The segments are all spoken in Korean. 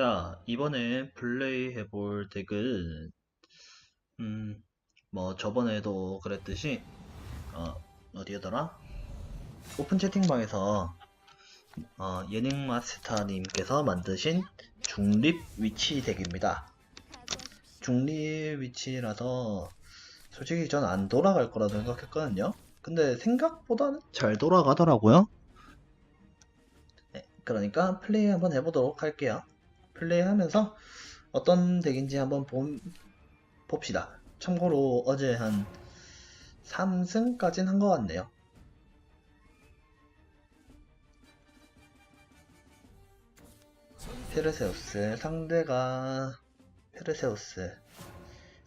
자, 이번에 플레이 해볼 덱은, 음, 뭐, 저번에도 그랬듯이, 어, 어디였더라? 오픈 채팅방에서, 어, 예능 마스터님께서 만드신 중립 위치 덱입니다. 중립 위치라서, 솔직히 전 안 돌아갈 거라고 생각했거든요? 근데 생각보다는 잘 돌아가더라고요? 네, 그러니까 플레이 한번 해보도록 할게요. 플레이하면서 어떤 덱인지 한번 봄- 봅시다. 참고로 어제 한 3승까진 한 것 같네요. 페르세우스 상대가 페르세우스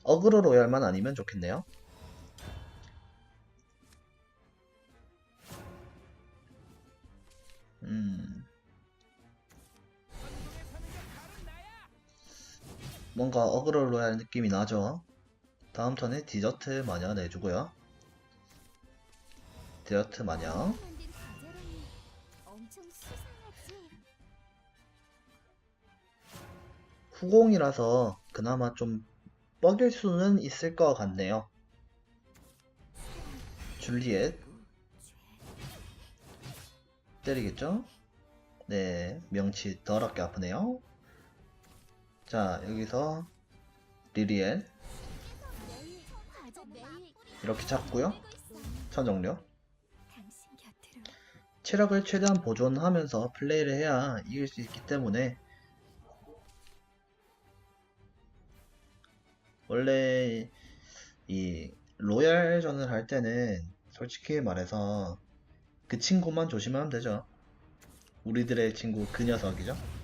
어그로 로얄만 아니면 좋겠네요. 뭔가 어그로 로얄 느낌이 나죠? 다음 턴에 디저트 마녀 내주고요. 디저트 수상하지? 후공이라서 그나마 좀 뻐길 수는 있을 것 같네요. 줄리엣. 때리겠죠? 네, 명치 더럽게 아프네요. 자, 여기서 매일 이렇게 잡고요. 곁으로 체력을 최대한 보존하면서 플레이를 해야 이길 수 있기 때문에 원래 이 로얄전을 할 때는 솔직히 말해서 그 친구만 조심하면 되죠. 우리들의 친구 그 녀석이죠.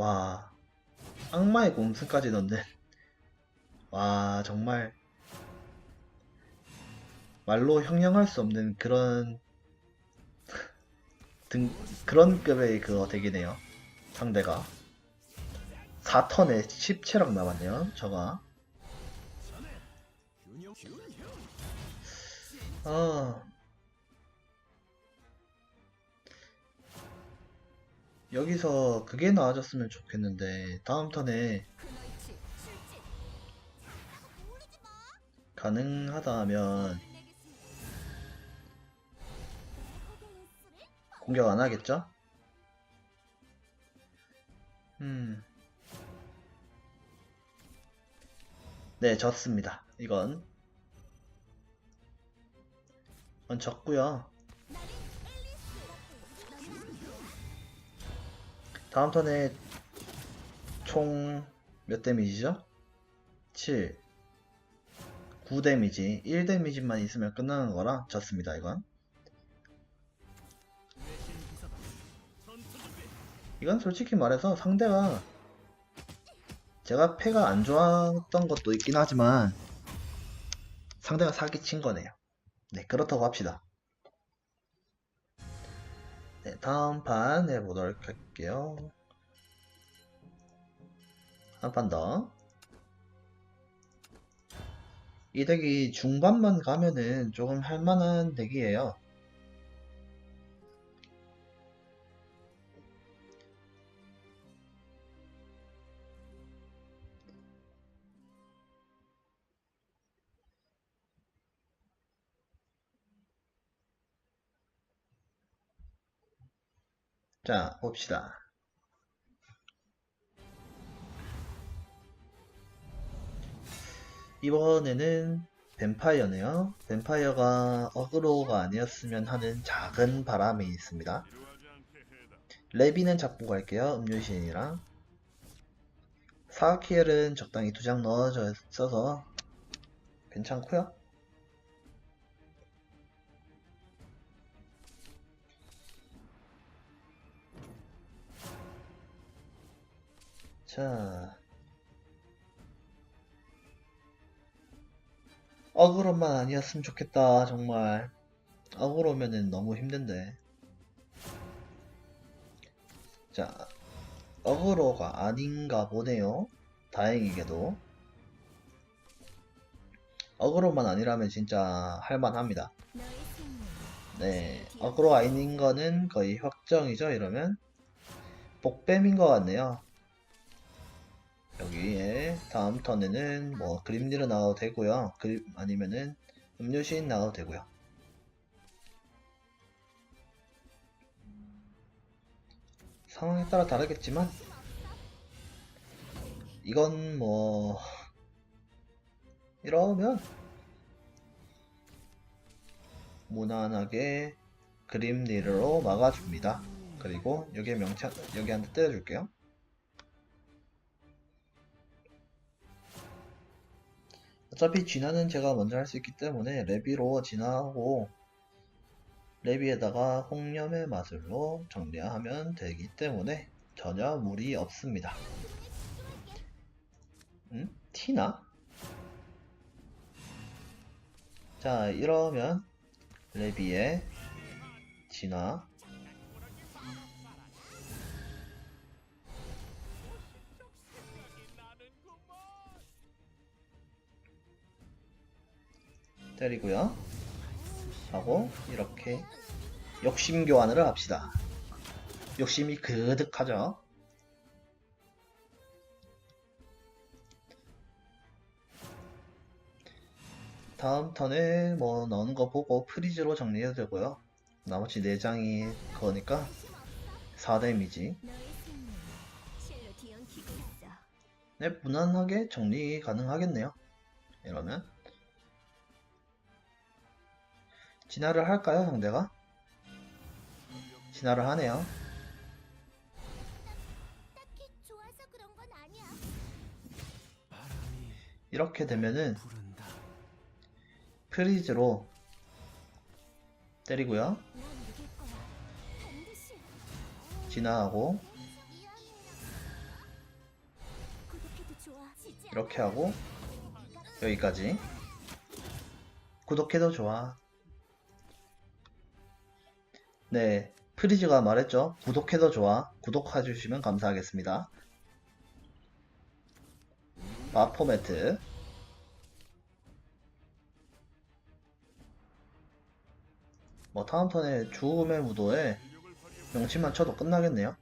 와 악마의 공승까지 넣는 와 정말 말로 형용할 수 없는 그런 등 그런 급의 그거 덱이네요. 상대가 4턴에 10체력 남았네요. 저가 아 여기서 그게 나아졌으면 좋겠는데 다음 턴에 그너의 출진 가능하다 하면 내겠습니다. 공격 안 하겠죠? 음. 네, 졌습니다. 이건. 이건 졌고요. 다음 턴에 총 몇 데미지죠? 7. 9 데미지. 1 데미지만 있으면 끝나는 거라 졌습니다, 이건. 이건 솔직히 말해서 상대가 제가 패가 안 좋았던 것도 있긴 하지만 상대가 사기친 거네요. 네, 그렇다고 합시다. 네, 다음 판 해보도록 할게요. 한 판 더. 이 덱이 중반만 가면은 조금 할만한 덱이에요. 자, 봅시다. 이번에는 뱀파이어네요. 뱀파이어가 어그로가 아니었으면 하는 작은 바람이 있습니다. 레비는 잡고 갈게요. 음료신이랑. 사키엘은 적당히 두 장 넣어져 있어서 괜찮고요. 자. 어그로만 아니었으면 좋겠다, 정말. 어그로면은 너무 힘든데. 자, 어그로가 아닌가 보네요. 다행히게도. 어그로만 아니라면 진짜 할만합니다. 네, 어그로 아닌 거는 거의 확정이죠, 이러면. 복뱀인 것 같네요. 여기에 다음 턴에는 뭐 그림리를 나와도 되고요. 그림 아니면은 음료시인 나와도 되고요. 상황에 따라 다르겠지만 이건 뭐 이러면 무난하게 그림 리르로 막아줍니다. 그리고 여기에 명치 여기 한대 때려줄게요. 어차피 진화는 제가 먼저 할 수 있기 때문에 레비로 진화하고 레비에다가 홍염의 마술로 정리하면 되기 때문에 전혀 무리 없습니다. 음? 티나? 자 이러면 레비의 진화 때리고요. 하고 이렇게 욕심 교환을 합시다. 욕심이 그득하죠. 다음 턴에 뭐 넣는 거 보고 프리즈로 정리해도 되고요. 나머지 4장이 그거니까 4데미지. 너의 승리 실로 뒤엉키고 있어. 네, 무난하게 정리 가능하겠네요. 이러면 진화를 할까요, 상대가? 진화를 하네요. 이렇게 되면은. 프리즈로 때리고요. 진화하고 이렇게 하고 여기까지. 구독해도 좋아. 네, 프리즈가 말했죠. 구독해도 좋아. 구독해주시면 감사하겠습니다. 마포 매트. 뭐 다음 턴에 죽음의 무도에 명치만 쳐도 끝나겠네요.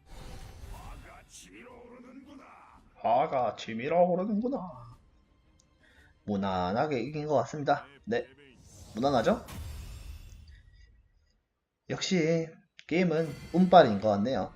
화가 치밀어 오르는구나. 무난하게 이긴 것 같습니다. 네, 무난하죠? 역시 게임은 운빨인 것 같네요.